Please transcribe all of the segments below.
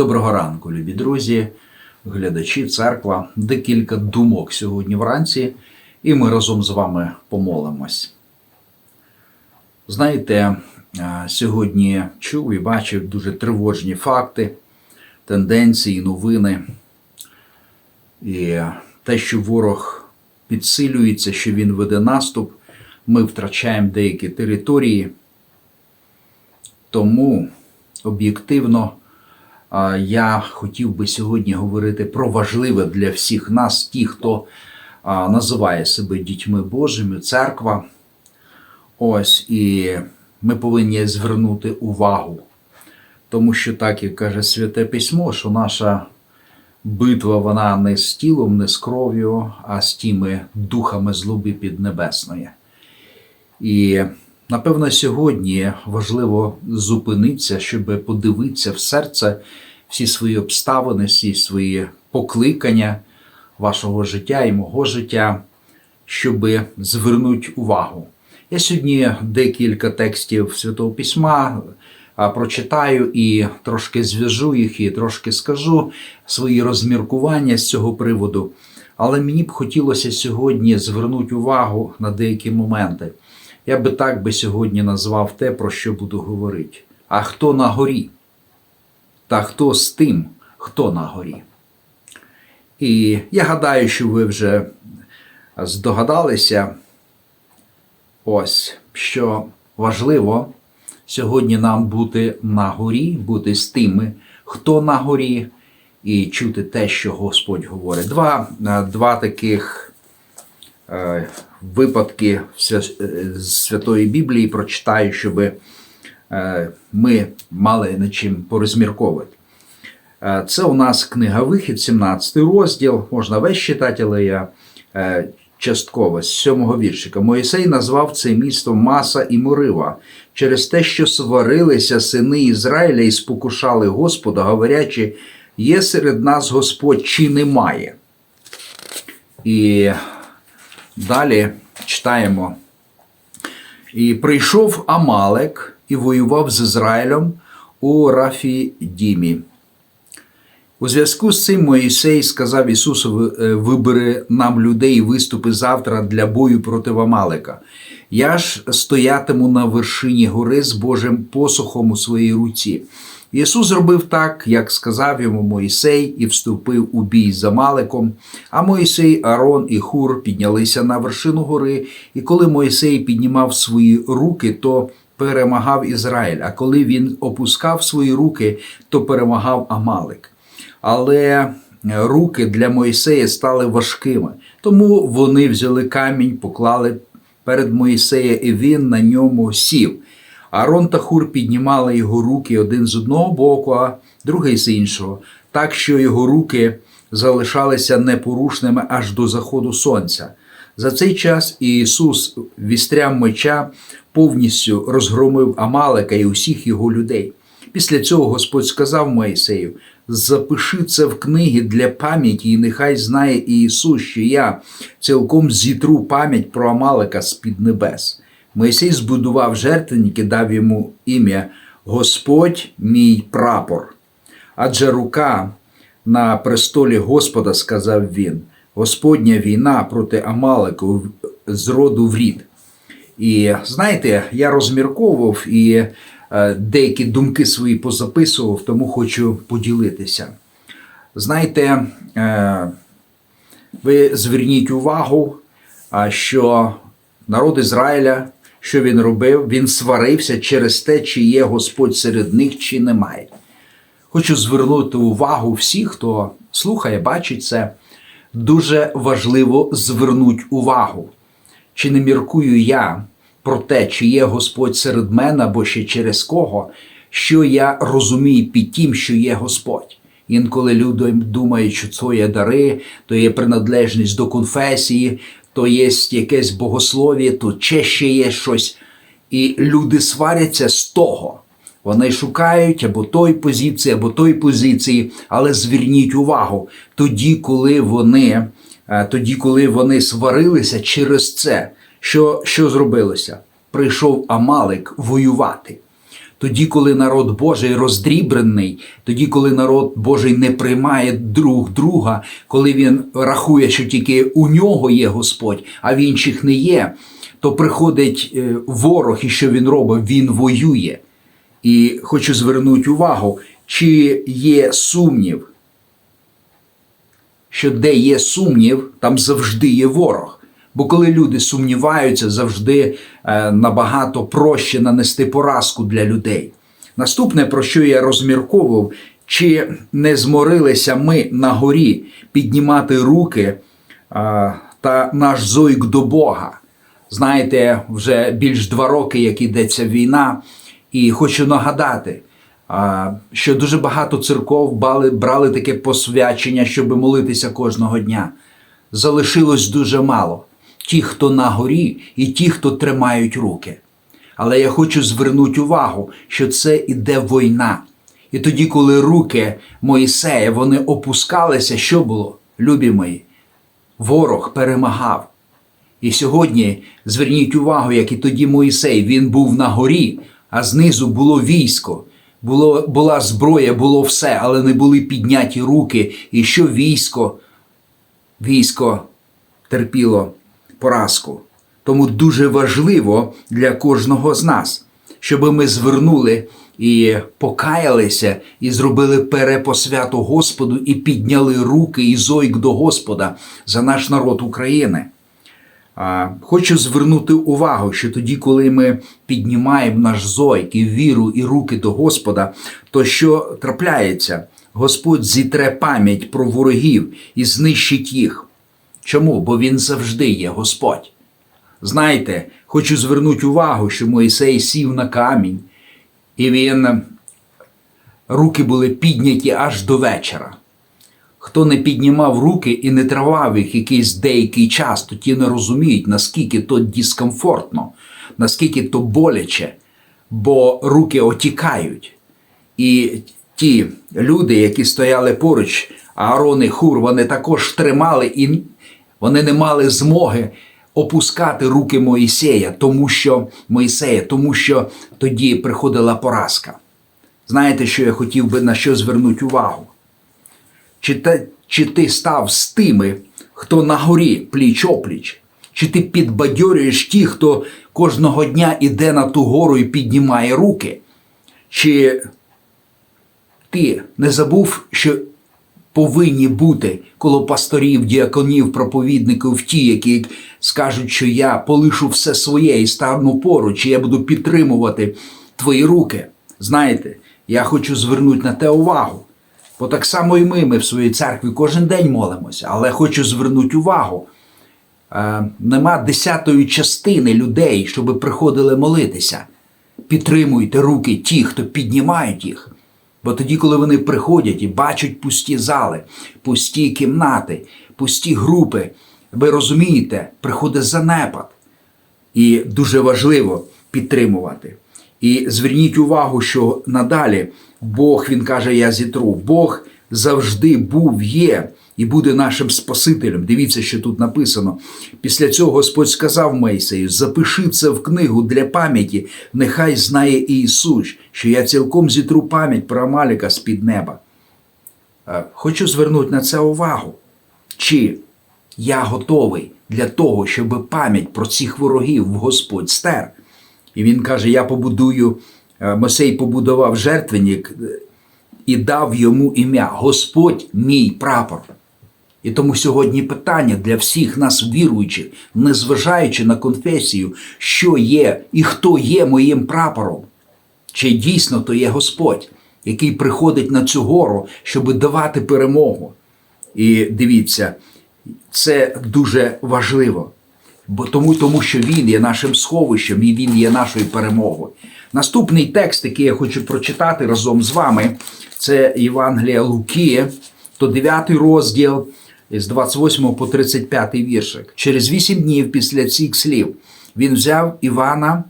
Доброго ранку, любі друзі, глядачі, церква. Декілька думок сьогодні вранці, і ми разом з вами помолимось. Знаєте, е, сьогодні чув і бачив дуже тривожні факти, тенденції, новини. І те, що ворог підсилюється, що він веде наступ, ми втрачаємо деякі території. Тому об'єктивно я хотів би сьогодні говорити про важливе для всіх нас, ті, хто називає себе дітьми Божими, церква. Ось і ми повинні звернути увагу, тому що так як каже Святе Письмо, що наша битва вона не з тілом, не з кров'ю, а з тими духами злоби піднебесної. І напевно сьогодні важливо зупинитися, щоб подивитися в серце всі свої обставини, всі свої покликання вашого життя і мого життя, щоб звернути увагу. Я сьогодні декілька текстів Святого Письма прочитаю і трошки зв'яжу їх, і трошки скажу свої розміркування з цього приводу. Але мені б хотілося сьогодні звернути увагу на деякі моменти. Я би так би сьогодні назвав те, про що буду говорити. А хто на горі? Та хто з тим, хто на горі? І я гадаю, що ви вже здогадалися, ось, що важливо сьогодні нам бути на горі, бути з тими, хто на горі, і чути те, що Господь говорить. Два, два таких е, випадки з Святої Біблії прочитаю, щоб е, ми мали над чим порозмірковувати. Е, Це у нас книга Вихід, 17 розділ, можна весь читати, але я е, частково з сьомого віршика. Моїсей назвав це місто Маса і Морива через те, що сварилися сини Ізраїля і спокушали Господа, говорячи, є серед нас Господь чи немає. І далі читаємо. І прийшов Амалек і воював з Ізраїлем у Рафідімі. У зв'язку з цим Моїсей сказав Ісусу: вибери нам людей і виступи завтра для бою проти Амалека. Я ж стоятиму на вершині гори з Божим посухом у своїй руці. Ісус зробив так, як сказав йому Моїсей, і вступив у бій з Амалеком. А Моїсей, Арон і Хур піднялися на вершину гори, і коли Моїсей піднімав свої руки, то перемагав Ізраїль. А коли він опускав свої руки, то перемагав Амалек. Але руки для Моїсея стали важкими, тому вони взяли камінь, поклали перед Моїсея, і він на ньому сів. Арон та Хур піднімали його руки один з одного боку, а другий з іншого, так що його руки залишалися непорушними аж до заходу сонця. За цей час Ісус вістрям меча повністю розгромив Амалека і усіх його людей. Після цього Господь сказав Моїсею: запиши це в книги для пам'яті, і нехай знає Ісус, що я цілком зітру пам'ять про Амалека з під небес. Моїсей збудував жертвенник і дав йому ім'я Господь мій прапор. Адже рука на престолі Господа, сказав він, Господня війна проти Амалеку з роду рід. І знаєте, я розмірковував і е, деякі думки свої позаписував, тому хочу поділитися. Знаєте, е, ви зверніть увагу, що народ Ізраїля що він робив? Він сварився через те, чи є Господь серед них, чи немає. Хочу звернути увагу всіх, хто слухає, бачить це. Дуже важливо звернути увагу. Чи не міркую я про те, чи є Господь серед мене, або ще через кого, що я розумію під тим, що є Господь. Інколи люди думають, що це є дари, то є приналежність до конфесії, то є якесь богослов'я, то ще ще є щось. І люди сваряться з того. Вони шукають або той позиції, або той позиції, але зверніть увагу, тоді, коли вони е, тоді, коли вони сварилися через це, що що зробилося? Прийшов Амалик воювати. тоді, коли народ Божий роздрібрений, тоді, коли народ Божий не приймає друг друга, коли він рахує, що тільки у нього є Господь, а в інших не є, то приходить е, ворог, і що він робить? Він воює. І хочу звернути увагу, чи є сумнів, що де є сумнів, там завжди є ворог. Бо коли люди сумніваються, завжди е, набагато проще нанести поразку для людей. Наступне, про що я розмірковував, чи не зморилися ми на горі піднімати руки е, та наш зойк до Бога. Знаєте, вже більш два роки, як ідеться війна, і хочу нагадати, що дуже багато церков брали, таке посвячення, щоб молитися кожного дня. Залишилось дуже мало. Ті, хто на горі, і ті, хто тримають руки. Але я хочу звернути увагу, що це іде війна. І тоді, коли руки Моїсея вони опускалися, що було? Любі мої, ворог перемагав. І сьогодні зверніть увагу, як і тоді Моїсей, він був на горі, а знизу було військо, було, була зброя, було все, але не були підняті руки. І що військо? Військо терпіло поразку. Тому дуже важливо для кожного з нас, щоб ми звернули і покаялися, і зробили перепосвяту Господу, і підняли руки і зойк до Господа за наш народ України. Хочу звернути увагу, що тоді, коли ми піднімаємо наш зойк і віру і руки до Господа, то що трапляється? Господь зітре пам'ять про ворогів і знищить їх. Чому? Бо він завжди є Господь. Знаєте, хочу звернути увагу, що Моїсей сів на камінь, і він руки були підняті аж до вечора. Хто не піднімав руки і не тривав їх якийсь деякий час, то ті не розуміють, наскільки то дискомфортно, наскільки то боляче, бо руки отікають. І ті люди, які стояли поруч, Аарон і Хур, вони також тримали і вони не мали змоги опускати руки Моїсея, тому що Моїсея, тому що тоді приходила поразка. Знаєте, що я хотів би на що звернути увагу? Чи, те, чи ти став з тими, хто на горі пліч опліч? Чи ти підбадьорюєш ті, хто кожного дня іде на ту гору і піднімає руки? Чи ти не забув, що повинні бути коло пасторів, діаконів, проповідників ті, які скажуть, що я полишу все своє і стану поруч, і я буду підтримувати твої руки? Знаєте, я хочу звернути на те увагу. Бо так само і ми, ми в своїй церкві кожен день молимося, але хочу звернути увагу. Е, нема десятої частини людей, щоб приходили молитися. Підтримуйте руки ті, хто піднімають їх. Бо тоді, коли вони приходять і бачать пусті зали, пусті кімнати, пусті групи, ви розумієте, приходить занепад. І дуже важливо підтримувати. І зверніть увагу, що надалі Бог, Він каже, я зітру. Бог завжди був, є і буде нашим Спасителем. Дивіться, що тут написано. Після цього Господь сказав Мойсею, запиши це в книгу для пам'яті, нехай знає Ісус, що я цілком зітру пам'ять про Амаліка з-під неба. Е, Хочу звернути на це увагу. Чи я готовий для того, щоб пам'ять про цих ворогів в Господь стер? І він каже: Я побудую, е, Мосей побудував жертвенник е, і дав йому ім'я Господь мій прапор. І тому сьогодні питання для всіх нас віруючих, незважаючи на конфесію, що є і хто є моїм прапором, чи дійсно то є Господь, який приходить на цю гору, щоб давати перемогу. І дивіться, це дуже важливо. Бо тому, тому що він є нашим сховищем і він є нашою перемогою. Наступний текст, який я хочу прочитати разом з вами, це Євангелія Луки, то 9 розділ з 28 по 35 віршик. Через 8 днів після цих слів він взяв Івана,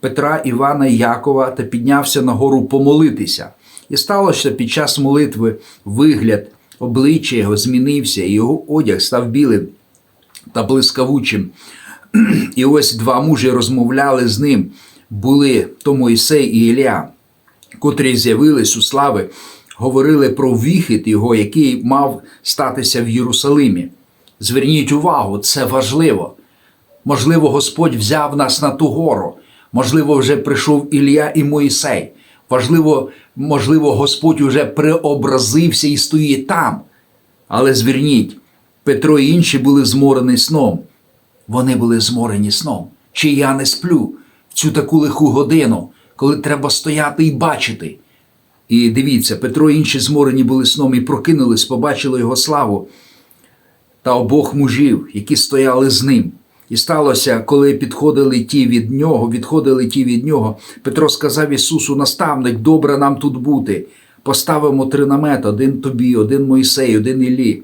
Петра, Івана і Якова та піднявся на гору помолитися. І сталося під час молитви вигляд, обличчя його змінився, і його одяг став білим та блискавучим. І ось два мужі розмовляли з ним, були то Мойсей і Ілля. котрі з'явились у слави, говорили про вихід його, який мав статися в Єрусалимі. Зверніть увагу, це важливо. Можливо, Господь взяв нас на ту гору. Можливо, вже прийшов Ілля і Моїсей. Важливо, можливо, Господь уже преобразився і стоїть там. Але зверніть, Петро і інші були зморені сном. Вони були зморені сном. Чи я не сплю в цю таку лиху годину, коли треба стояти і бачити. І дивіться, Петро і інші зморені були сном і прокинулись, побачили його славу та обох мужів, які стояли з ним. І сталося, коли підходили ті від нього, відходили ті від нього. Петро сказав Ісусу, наставник, добре нам тут бути. Поставимо три намети, один тобі, один Мойсей, один Іллі.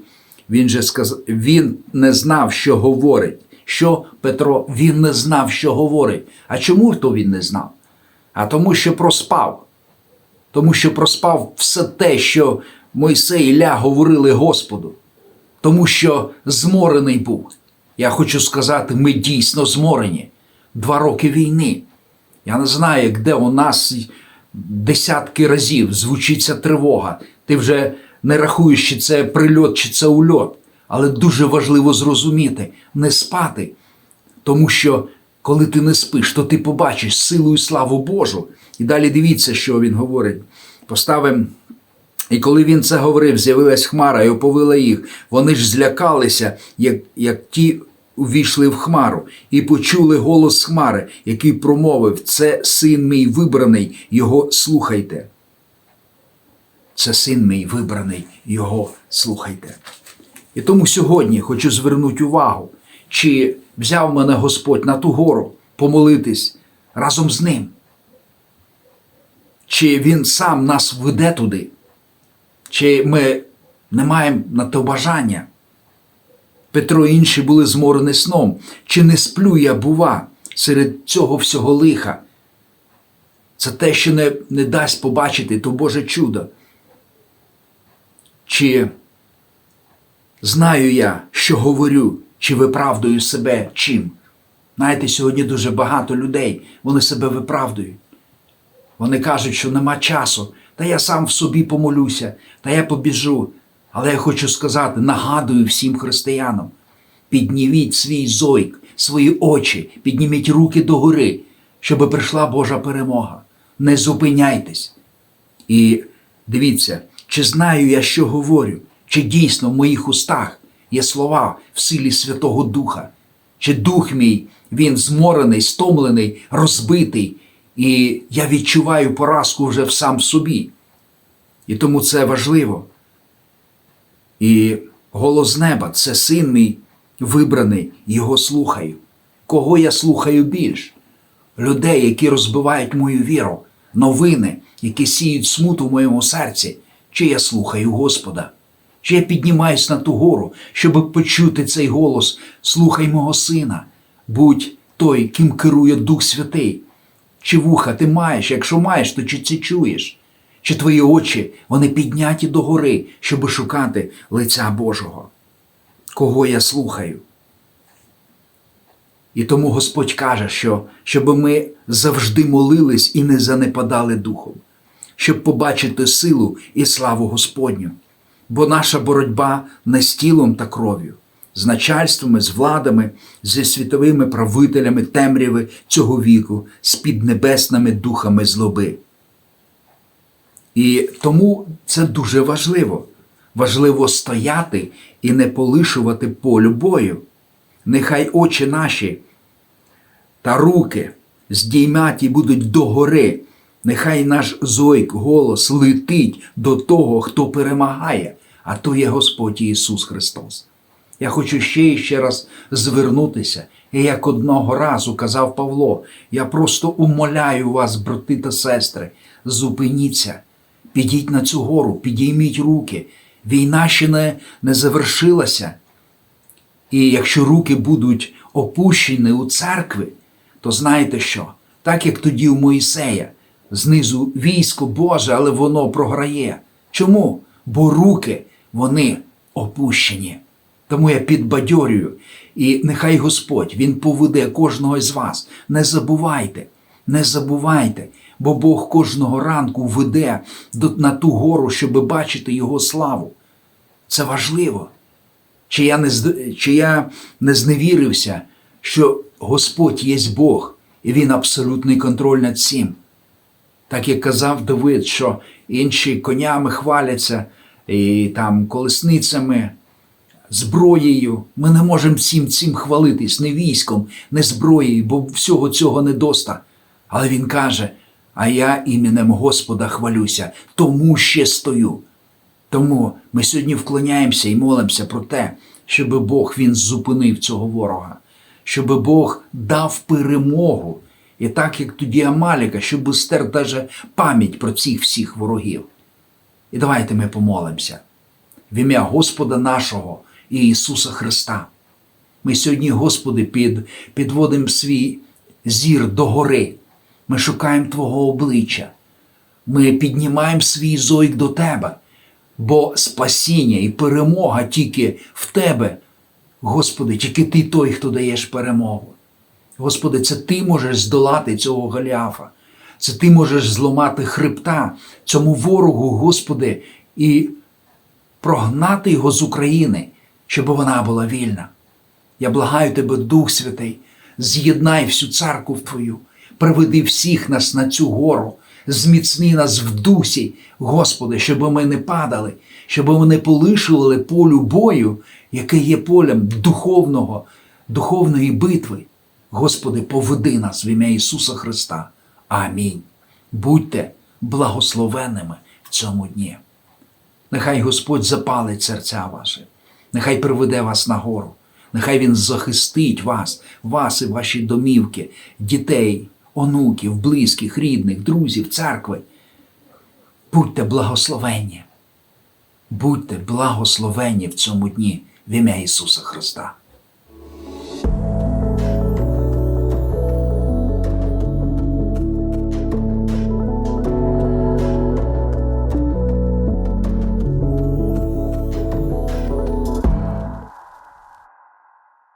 Він же сказав, він не знав, що говорить. Що Петро? Він не знав, що говорить. А чому то він не знав? А тому, що проспав. Тому що проспав все те, що Мойсей і Ілля говорили Господу. Тому що зморений був. Я хочу сказати, ми дійсно зморені. Два роки війни. Я не знаю, де у нас десятки разів звучиться тривога. Ти вже не рахуєш, чи це прильот, чи це ульот. Але дуже важливо зрозуміти, не спати. Тому що коли ти не спиш, то ти побачиш силу і славу Божу. І далі дивіться, що він говорить. Поставимо. І коли він це говорив, з'явилась хмара і оповила їх. Вони ж злякалися, як, як ті увійшли в хмару, і почули голос хмари, який промовив: Це син мій вибраний, його слухайте. Це син мій вибраний, його слухайте. І тому сьогодні хочу звернути увагу, чи взяв мене Господь на ту гору помолитись разом з ним. Чи Він сам нас веде туди, чи ми не маємо на то бажання. Петро і інші були зморені сном, чи не сплю я, бува, серед цього всього лиха. Це те, що не, не дасть побачити то Боже чудо. Чи знаю я, що говорю, чи виправдую себе чим? Знаєте, сьогодні дуже багато людей, вони себе виправдують. Вони кажуть, що нема часу, та я сам в собі помолюся, та я побіжу. Але я хочу сказати, нагадую всім християнам: підніміть свій зойк, свої очі, підніміть руки догори, щоб прийшла Божа перемога. Не зупиняйтесь. І дивіться, чи знаю я, що говорю, чи дійсно в моїх устах є слова в силі Святого Духа, чи дух мій, він зморений, стомлений, розбитий, і я відчуваю поразку вже в сам собі. І тому це важливо. І голос неба це син мій вибраний, його слухаю. Кого я слухаю більш? Людей, які розбивають мою віру, новини, які сіють смуту в моєму серці, чи я слухаю Господа, чи я піднімаюсь на ту гору, щоб почути цей голос, слухай мого сина, будь той, ким керує Дух Святий. Чи вуха ти маєш, якщо маєш, то чи це чуєш? Чи твої очі вони підняті догори, щоб шукати лиця Божого? Кого я слухаю? І тому Господь каже, що щоб ми завжди молились і не занепадали духом, щоб побачити силу і славу Господню. Бо наша боротьба не з тілом та кров'ю, з начальствами, з владами, зі світовими правителями темряви цього віку, з піднебесними духами злоби. І тому це дуже важливо. Важливо стояти і не полишувати полю бою. Нехай очі наші та руки здійматі будуть догори. Нехай наш зойк, голос летить до того, хто перемагає, а то є Господь Ісус Христос. Я хочу ще і ще раз звернутися, і як одного разу казав Павло, я просто умоляю вас, брати та сестри, зупиніться, підіть на цю гору, підійміть руки. Війна ще не, не завершилася. І якщо руки будуть опущені у церкві, то знаєте що? Так як тоді у Моїсея, знизу військо Боже, але воно програє. Чому? Бо руки вони опущені. Тому я підбадьорюю, і нехай Господь Він поведе кожного з вас. Не забувайте, Не забувайте, бо Бог кожного ранку веде на ту гору, щоб бачити Його славу. Це важливо. Чи я не, чи я не зневірився, що Господь є Бог, і Він абсолютний контроль над всім. Так як казав Давид, що інші конями хваляться і там колесницями, зброєю. Ми не можемо всім цим хвалитись, не військом, не зброєю, бо всього цього недоста. Але він каже: а я іменем Господа хвалюся, тому ще стою. Тому ми сьогодні вклоняємося і молимося про те, щоб Бог він зупинив цього ворога, щоб Бог дав перемогу. І так як тоді Амаліка, щоб стер даже пам'ять про цих всіх ворогів. І давайте ми помолимося в ім'я Господа нашого і Ісуса Христа. Ми сьогодні, Господи, під, підводимо свій зір до гори. Ми шукаємо Твого обличчя. Ми піднімаємо свій зойк до Тебе, бо спасіння і перемога тільки в Тебе. Господи, тільки Ти той, хто даєш перемогу. Господи, це Ти можеш здолати цього Голіафа. Це Ти можеш зламати хребта цьому ворогу, Господи, і прогнати його з України, щоб вона була вільна. Я благаю Тебе, Дух Святий, з'єднай всю церкву Твою, приведи всіх нас на цю гору, зміцни нас в дусі, Господи, щоб ми не падали, щоб ми не полишували полю бою, яке є полем духовного, духовної битви. Господи, поведи нас в ім'я Ісуса Христа. Амінь. Будьте благословенними в цьому дні. Нехай Господь запалить серця ваші, нехай приведе вас на гору, нехай Він захистить вас, вас і ваші домівки, дітей, онуків, близьких, рідних, друзів, церкви. Будьте благословенні. Будьте благословенні в цьому дні в ім'я Ісуса Христа.